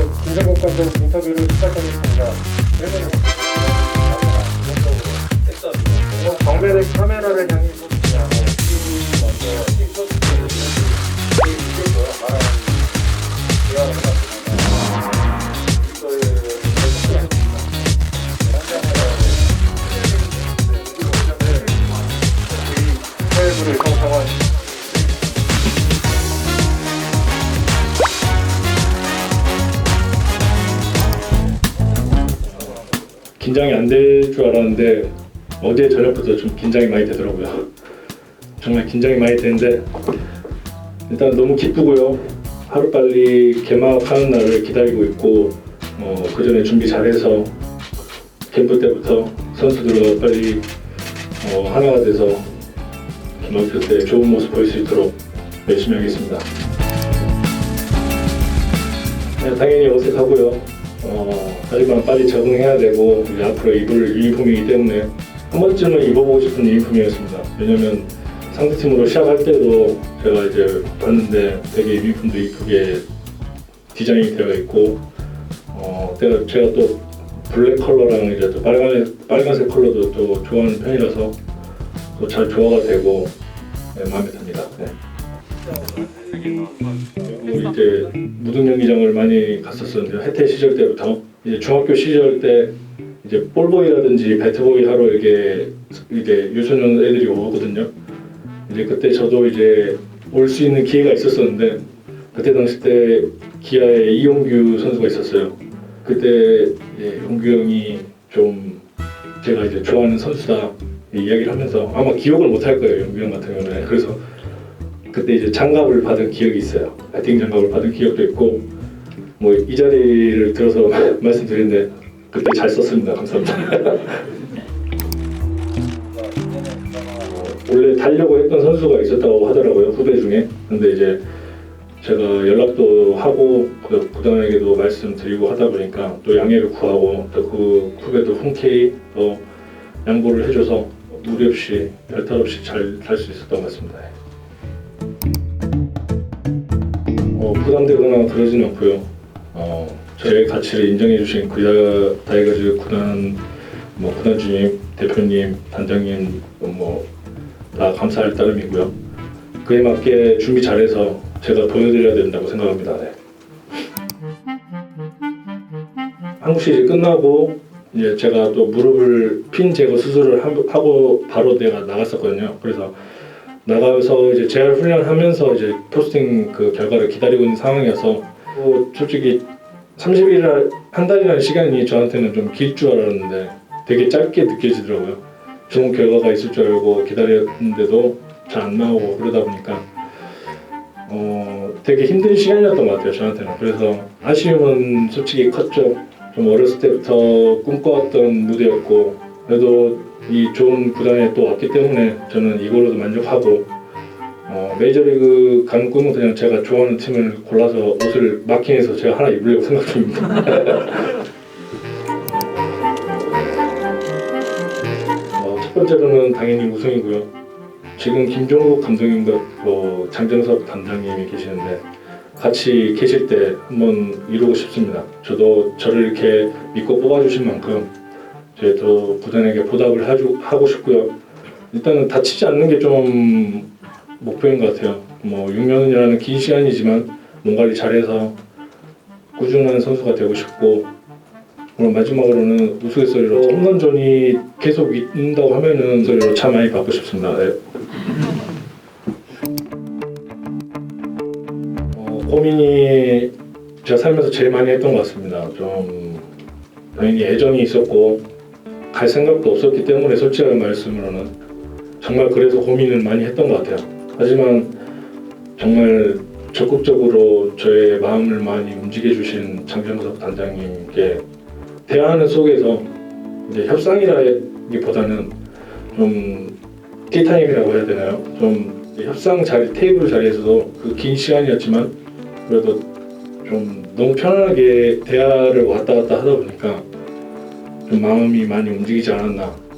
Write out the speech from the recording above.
저 김정국 감독 인터뷰를 시작하겠습니다. 그러면 이건 정면의 카메라를 향해 긴장이 안 될 줄 알았는데 어제 저녁부터 좀 긴장이 많이 되더라고요. 정말 긴장이 많이 되는데 일단 너무 기쁘고요. 하루빨리 개막하는 날을 기다리고 있고 어, 그 전에 준비 잘해서 캠프 때부터 선수들과 빨리 어, 하나가 돼서 기막힐 때 좋은 모습 보일 수 있도록 열심히 하겠습니다. 네, 당연히 어색하고요. 어, 하지만 빨리 적응해야 되고 이제 앞으로 입을 유니폼이기 때문에 한 번쯤은 입어보고 싶은 유니폼이었습니다. 왜냐면 상대팀으로 시합할 때도 제가 이제 봤는데 되게 유니폼도 이쁘게 디자인이 되어 있고 어, 제가, 또 블랙 컬러랑 이제 또 빨간색, 빨간색 컬러도 또 좋아하는 편이라서 또 잘 조화가 되고 네, 마음에 듭니다. 네. 이제 무등 경기장을 많이 갔었었는데 혜태 시절 때부터 이제 중학교 시절 때 이제 볼보이라든지 배트보이 하러 이게 이게 유소년 애들이 오거든요. 이제 그때 저도 이제 올 수 있는 기회가 있었었는데 그때 당시 때 기아에 이용규 선수가 있었어요. 그때 이제 용규 형이 좀 제가 이제 좋아하는 선수다 이야기를 하면서 아마 기억을 못 할 거예요 용규 형 같은 경우는 그래서 그때 이제 장갑을 받은 기억이 있어요. 배팅 장갑을 받은 기억도 있고 뭐 이 자리를 들어서 말씀드리는데 그때 잘 썼습니다. 감사합니다. 원래 달려고 했던 선수가 있었다고 하더라고요 후배 중에. 근데 이제 제가 연락도 하고 그 구단에게도 말씀드리고 하다 보니까 또 양해를 구하고 또 그 후배도 흔쾌히 또 양보를 해줘서 무리 없이 별탈 없이 잘갈수 있었던 것 같습니다. 어, 부담되거나 그러지는 않고요. 어, 저의 가치를 인정해 주신 구야 다이거즈 구단 뭐 구단 주임, 대표님, 단장님 뭐 다 감사할 따름이고요. 그에 맞게 준비 잘해서 제가 보여드려야 된다고 생각합니다. 네. 한국 시리즈 끝나고 이제 제가 또 무릎을 핀 제거 수술을 하- 하고 바로 내가 나갔었거든요. 그래서 나가서 이제 재활 훈련하면서 이제 포스팅 그 결과를 기다리고 있는 상황이어서 뭐 솔직히 30일 한 달이라는 시간이 저한테는 좀 길 줄 알았는데 되게 짧게 느껴지더라고요. 좋은 결과가 있을 줄 알고 기다렸는데도 잘 안 나오고 그러다 보니까 어 되게 힘든 시간이었던 것 같아요 저한테는 그래서 아쉬움은 솔직히 컸죠 좀 어렸을 때부터 꿈꿔왔던 무대였고 그래도 이 좋은 구단에 또 왔기 때문에 저는 이걸로도 만족하고 어, 메이저리그 가는 꿈은 그냥 제가 좋아하는 팀을 골라서 옷을 마킹해서 제가 하나 입으려고 생각 중입니다. 어, 첫 번째로는 당연히 우승이고요. 지금 김종국 감독님과 뭐 장정석 단장님이 계시는데 같이 계실 때 한번 이루고 싶습니다. 저도 저를 이렇게 믿고 뽑아주신 만큼 저희도 구단에게 보답을 하주, 하고 싶고요. 일단은 다치지 않는 게 좀 목표인 것 같아요. 뭐 6년이라는 긴 시간이지만 몸 관리 잘해서 꾸준한 선수가 되고 싶고 그리고 마지막으로는 우스갯소리로 홈런존이 계속 있는다고 하면은 소리로 차 많이 받고 싶습니다. 네. 어, 고민이 제가 살면서 제일 많이 했던 것 같습니다. 좀 당연히 애정이 있었고 갈 생각도 없었기 때문에 솔직한 말씀으로는 정말 그래서 고민을 많이 했던 것 같아요. 하지만 정말 적극적으로 저의 마음을 많이 움직여 주신 장정석 단장님께 대화하는 속에서 이제 협상이라기보다는 좀 티타임이라고 해야 되나요? 좀 협상 자리 테이블 자리에서도 그 긴 시간이었지만 그래도 좀 너무 편안하게 대화를 왔다 갔다 하다 보니까 좀 마음이 많이 움직이지 않았나